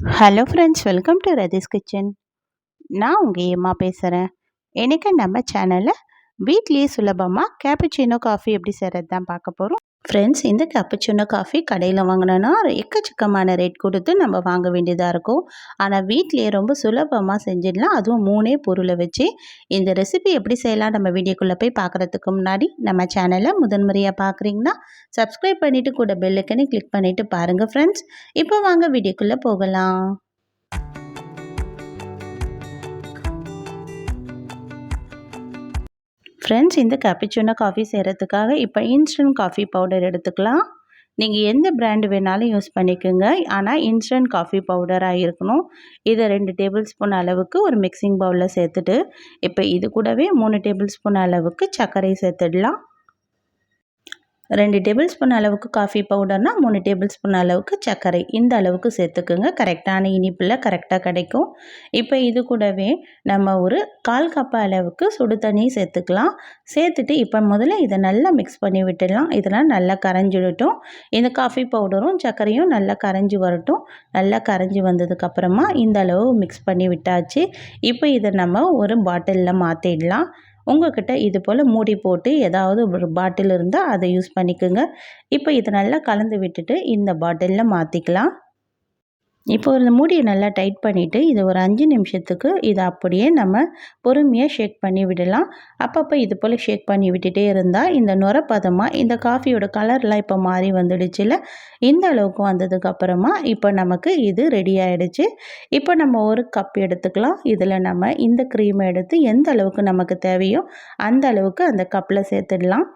Hello friends welcome to Ratheesh kitchen நான் உங்கள் ஏமா பேசுகிறேன் இன்றைக்கி நம்ம சேனலில் வீட்லேயே சுலபமாக கேப்புச்சினோ காஃபி எப்படி செய்கிறது தான் பார்க்க போகிறோம் ஃப்ரெண்ட்ஸ் இந்த கேப்புச்சினோ காஃபி கடையில் வாங்கினோன்னா எக்கச்சக்கமான ரேட் கொடுத்து நம்ம வாங்க வேண்டியதாக இருக்கும். ஆனால் வீட்லேயே ரொம்ப சுலபமாக செஞ்சிடலாம். அதுவும் மூணே பொருளை வச்சு. இந்த ரெசிபி எப்படி செய்யலாம் நம்ம வீடியோக்குள்ளே போய் பார்க்குறதுக்கு முன்னாடி நம்ம சேனலை முதன்முறையாக பார்க்குறீங்கன்னா சப்ஸ்கிரைப் பண்ணிவிட்டு கூட பெல்லுக்கனே கிளிக் பண்ணிவிட்டு பாருங்கள் ஃப்ரெண்ட்ஸ் இப்போ வாங்க வீடியோக்குள்ளே போகலாம். ஃப்ரெண்ட்ஸ் இந்த கேப்பிச்சுனோ காஃபி செய்கிறதுக்காக இப்போ இன்ஸ்டன்ட் காஃபி பவுடர் எடுத்துக்கலாம். நீங்கள் எந்த பிராண்டு வேணாலும் யூஸ் பண்ணிக்கோங்க. ஆனால் இன்ஸ்டன்ட் காஃபி பவுடராக இருக்கணும். இதை ரெண்டு டேபிள் ஸ்பூன் அளவுக்கு ஒரு மிக்சிங் பவுலில் சேர்த்துட்டு இப்போ இது கூடவே மூணு டேபிள் ஸ்பூன் அளவுக்கு சர்க்கரை சேர்த்துடலாம். ரெண்டு டேபிள் ஸ்பூன் அளவுக்கு காஃபி பவுடர்னால் மூணு டேபிள் ஸ்பூன் அளவுக்கு சர்க்கரை. இந்த அளவுக்கு சேர்த்துக்குங்க. கரெக்டான இனிப்பில் கரெக்டாக கிடைக்கும். இப்போ இது கூடவே நம்ம ஒரு கால் கப்பு அளவுக்கு சுடு தண்ணி சேர்த்துக்கலாம். சேர்த்துட்டு இப்போ முதல்ல இதை நல்லா மிக்ஸ் பண்ணி விட்டுடலாம். இதெல்லாம் நல்லா கரைஞ்சிடட்டும் இந்த காஃபி பவுடரும் சர்க்கரையும் நல்லா கரைஞ்சி வரட்டும். நல்லா கரைஞ்சி வந்ததுக்கப்புறமா இந்த அளவு மிக்ஸ் பண்ணி விட்டாச்சு. இப்போ இதை நம்ம ஒரு பாட்டிலில் மாற்றிடலாம் உங்கள்கிட்ட இது போல் மூடி போட்டு ஏதாவது ஒரு பாட்டில் இருந்தால் அதை யூஸ் பண்ணிக்கோங்க. இப்போ இதை நல்லா கலந்து விட்டுட்டு இந்த பாட்டிலில் மாற்றிக்கலாம் இப்போ இந்த மூடியை நல்லா டைட் பண்ணிவிட்டு இது ஒரு அஞ்சு நிமிஷத்துக்கு இதை அப்படியே நம்ம பொறுமையாக ஷேக் பண்ணி விடலாம். அப்பப்போ இது போல் ஷேக் பண்ணி விட்டுட்டே இருந்தால் இந்த நுரப்பதமாக இந்த காஃபியோட கலர்லாம் இப்போ மாறி வந்துடுச்சுல இந்த அளவுக்கு வந்ததுக்கப்புறமா இப்போ நமக்கு இது ரெடி ஆகிடுச்சு இப்போ நம்ம ஒரு கப் எடுத்துக்கலாம். இதில் நம்ம இந்த க்ரீமை எடுத்து எந்த அளவுக்கு நமக்கு தேவையோ அந்த அளவுக்கு அந்த கப்பில் சேர்த்துடலாம்.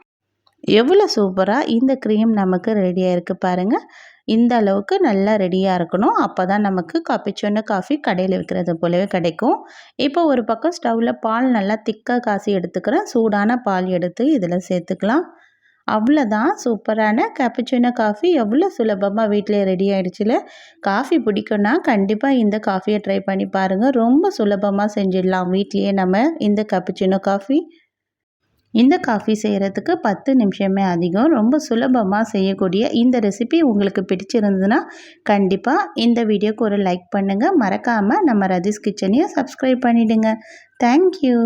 எவ்வளோ சூப்பராக இந்த க்ரீம் நமக்கு ரெடியாக இருக்குது பாருங்கள் இந்த அளவுக்கு நல்லா ரெடியாக இருக்கணும். அப்போ தான் நமக்கு காப்பிச்சொன்ன காஃபி கடையில் விற்கிறது போலவே கிடைக்கும். இப்போ ஒரு பக்கம் ஸ்டவ்வில் பால் நல்லா திக்காக காசி எடுத்துக்கிறேன் சூடான பால் எடுத்து இதில் சேர்த்துக்கலாம். அவ்வளோதான் சூப்பரான கேப்புச்சினோ காஃபி எவ்வளோ சுலபமாக வீட்டிலே ரெடி ஆகிடுச்சுல காஃபி பிடிக்கும்னா கண்டிப்பாக இந்த காஃபியை ட்ரை பண்ணி பாருங்கள் ரொம்ப சுலபமாக செஞ்சிடலாம். வீட்லேயே நம்ம இந்த கேப்புச்சினோ காஃபி இந்த காஃபி செய்கிறதுக்கு பத்து நிமிஷமே அதிகம். ரொம்ப சுலபமாக செய்யக்கூடிய இந்த ரெசிபி உங்களுக்கு பிடிச்சிருந்ததுன்னா கண்டிப்பாக இந்த வீடியோக்கு ஒரு லைக் பண்ணுங்கள் மறக்காமல் நம்ம ரதீஸ் கிச்சனையும் சப்ஸ்கிரைப் பண்ணிவிடுங்க தேங்க்யூ